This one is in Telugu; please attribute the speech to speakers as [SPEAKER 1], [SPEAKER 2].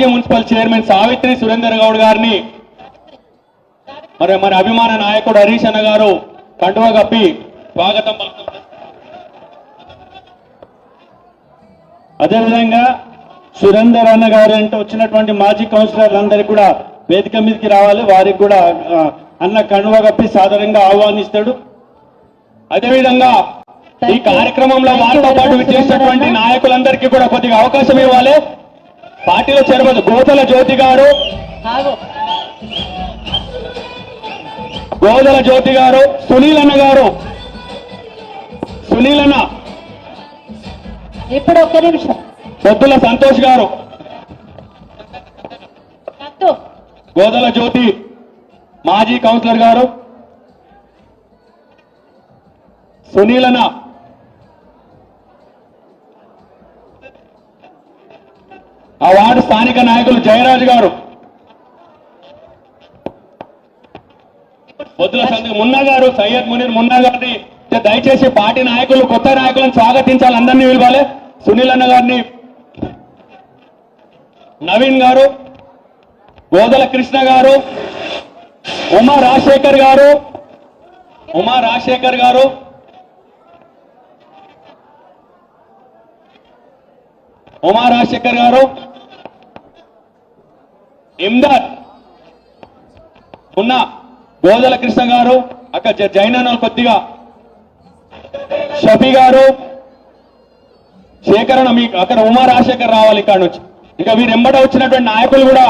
[SPEAKER 1] మున్సిపల్ చైర్మన్ సావిత్రి సురేందర్ గౌడ్ గారిని మరి మరి అభిమాన నాయకుడు హరీష్ అన్న గారు కండువా కప్పి స్వాగతం అదేవిధంగా సురేందర్ అన్న గారు అంటే వచ్చినటువంటి మాజీ కౌన్సిలర్లందరికీ కూడా వేదిక మీదకి రావాలి. వారికి కూడా అన్న కండువా కప్పి సాధారణంగా ఆహ్వానిస్తాడు. అదేవిధంగా ఈ కార్యక్రమంలో వారితో పాటు విచ్చేసినటువంటి నాయకులందరికీ కూడా కొద్దిగా అవకాశం ఇవ్వాలి. పార్టీలో చేరబోదు గోతల జ్యోతి గారు. గోదల జ్యోతి గారు సునీల్ అన్న గారు. సునీల్ అన్న
[SPEAKER 2] ఇప్పుడు ఒక్క నిమిషం.
[SPEAKER 1] పొద్దుల సంతోష్ గారు. గోదల జ్యోతి మాజీ కౌన్సిలర్ గారు. సునీల్ అన్న ఆ వార్డు స్థానిక నాయకులు జయరాజు గారు. పొద్దుల సంఘ మున్నా గారు సయ్యద్ మునీర్ మున్నా గారిని దయచేసి పార్టీ నాయకులు కొత్త నాయకులను స్వాగతించాలి అందరినీ పిలవాలి. సునీల్ అన్న గారిని నవీన్ గారు గోదల కృష్ణ గారు ఉమా రాజశేఖర్ గారు ఉమా రాజశేఖర్ గారు ఉమా రాజశేఖర్ గారు ఇమ్దాద్ ఉన్న గోదల కృష్ణ గారు అక్కడ జైన కొద్దిగా. షఫీ గారు శేఖరణ మీకు అక్కడ ఉమా రాజశేఖర్ రావాలి ఇక్కడ నుంచి. ఇక వీరు ఎంబట వచ్చినటువంటి నాయకులు కూడా